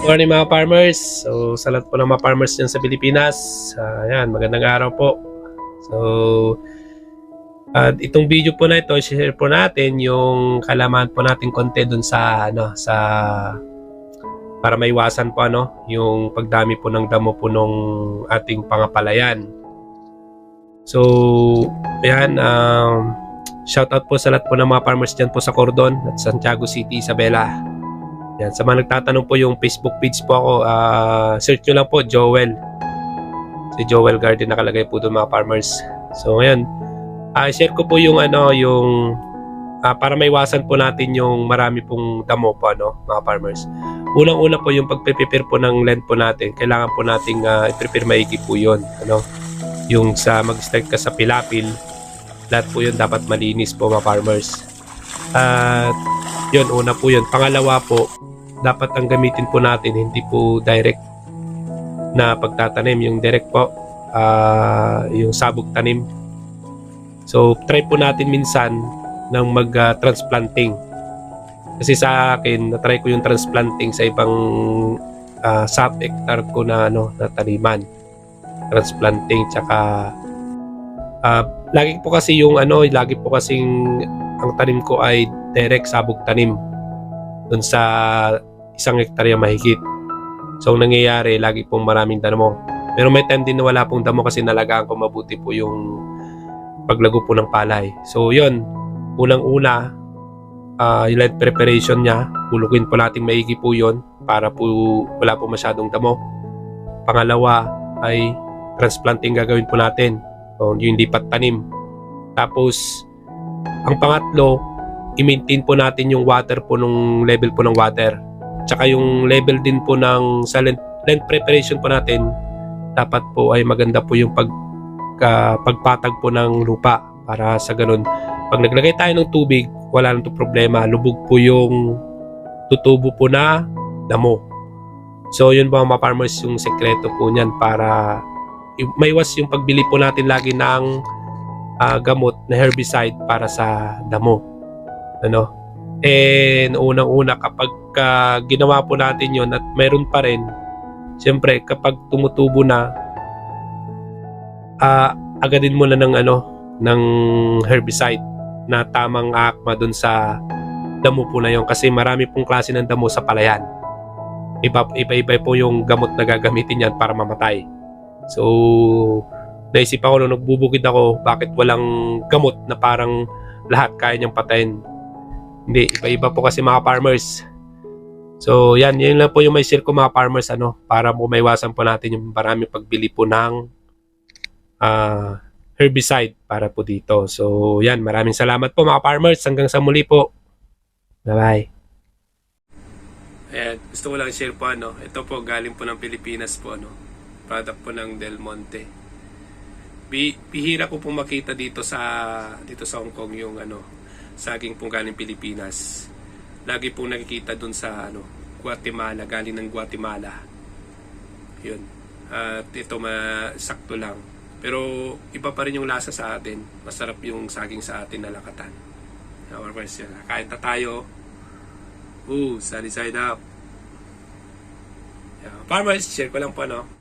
Morning mga farmers. So, sa lahat po ng mga farmers dyan sa Pilipinas. ah, ayan, magandang araw po. So, at itong video po na ito, share po natin yung kalaman po natin konti dun sa, ano, sa, para maiwasan po, ano, yung pagdami po ng damo po nung ating pangapalayan. So, ayan, um, shout out po sa lahat po ng mga farmers dyan po sa Cordon at Santiago City, Isabela. Yan, sa mga nagtatanong po yung Facebook page po ako, ah, search nyo lang po, Joel. Si Joel Garden nakalagay po doon mga farmers. So ngayon, ah share ko po yung ano, yung ah, para maiwasan po natin yung marami pong damo po ano, mga farmers. Unang-una po yung pag-prepare po ng land po natin. Kailangan po nating ah, i-prepare maigi po 'yon, ano. Yung sa mag-start ka sa pilapil, lahat po 'yun dapat malinis po mga farmers. At yun, una po yun. Pangalawa po, dapat ang gamitin po natin hindi po direct na pagtatanim yung direct po ah, yung sabog tanim so try po natin minsan ng mag ah, transplanting kasi sa akin na-try ko yung transplanting sa ibang ah, sub hectare ko na ano na taniman transplanting tsaka ah, lagi po kasi yung ano lagi po kasing ang tanim ko ay direct sabog tanim dun sa isang hektarya mahigit. So, ang nangyayari, lagi pong maraming damo. Pero may time din na wala pong damo kasi nalagaan ko mabuti po yung paglago po ng palay. So, yun. Unang-una, uh, yung land preparation niya, pulukin po natin maigi po yun para po wala po masyadong damo. Pangalawa ay transplanting gagawin po natin. So, yung lipat tanim. Tapos, ang pangatlo, i-maintain po natin yung water po nung level po ng water. Tsaka yung level din po ng sa land, land preparation po natin, dapat po ay maganda po yung pag, ka- pagpatag po ng lupa para sa ganun. Pag naglagay tayo ng tubig, wala nang to problema. Lubog po yung tutubo po na damo. So yun po mga farmers yung sekreto po niyan para maiwas yung pagbili po natin lagi ng ah, gamot na herbicide para sa damo. Ano? And unang-una kapag ka ginawa po natin yon at meron pa rin siyempre kapag tumutubo na ah agadin mo na ng ano ng herbicide na tamang akma dun sa damo po na yon kasi marami pong klase ng damo sa palayan. Iba iba-iba po yung gamot na gagamitin yan para mamatay so naisip ako nung nagbubukid ako bakit walang gamot na parang lahat kaya niyang patayin hindi, iba-iba po kasi mga farmers. So, yan, yun lang po yung may share ko mga farmers, ano, para po maiwasan po natin yung marami pagbili po ng ah, herbicide para po dito. So, yan, maraming salamat po mga farmers. Hanggang sa muli po. Bye-bye. Ayan, gusto ko lang share po, ano, ito po galing po ng Pilipinas po, ano, product po ng Del Monte. Bi bihira ko po makita dito sa dito sa Hong Kong yung ano saging pong galing Pilipinas. Lagi pong nakikita dun sa ano, Guatemala, galing ng Guatemala. Yun. At ito masakto lang. Pero iba pa rin yung lasa sa atin. Masarap yung saging sa atin na lakatan. Our yan. Kain na tayo. Ooh, sunny side up. Yeah. Farmers, share ko lang po no.